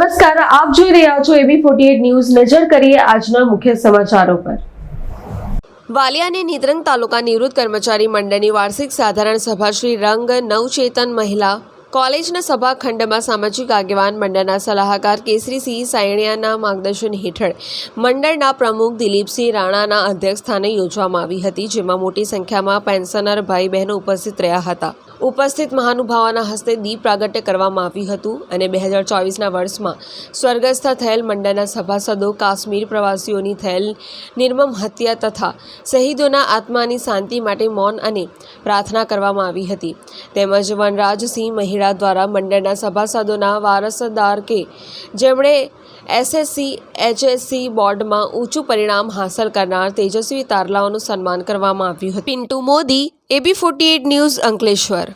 રહ્યા છો એબી forty news. નજર કરીએ આજના મુખ્ય સમાચારો પર. વાલિયાની નિદ્રંગ તાલુકા નિવૃત્ત કર્મચારી મંડળની વાર્ષિક સાધારણ સભા શ્રી રંગ નવચેતન મહિલા કોલેજના સભાખંડમાં સામાજિક આગેવાન મંડળના સલાહકાર કેસરીસિંહ સાયણિયાના માર્ગદર્શન હેઠળ મંડળના પ્રમુખ દિલીપસિંહ રાણાના અધ્યક્ષસ્થાને યોજવામાં આવી હતી, જેમાં મોટી સંખ્યામાં પેન્શનર ભાઈ બહેનો ઉપસ્થિત રહ્યા હતા. ઉપસ્થિત મહાનુભાવોના હસ્તે દીપ પ્રાગટ્ય કરવામાં આવ્યું હતું અને બે હજાર ચોવીસના વર્ષમાં સ્વર્ગસ્થ થયેલ મંડળના સભાસદો, કાશ્મીર પ્રવાસીઓની થયેલ નિર્મમ હત્યા તથા શહીદોના આત્માની શાંતિ માટે મૌન અને પ્રાર્થના કરવામાં આવી હતી. તેમજ વનરાજસિંહ મહિડા દ્વારા મંડળના સભાસદોના વારસદાર કે જેમણે એસએસસી, એચએસસી બોર્ડમાં ઊંચું પરિણામ હાંસલ કરનાર તેજસ્વી તારલાઓનું સન્માન કરવામાં આવ્યું હતું. Pintu Modi AB forty news Ankleshwar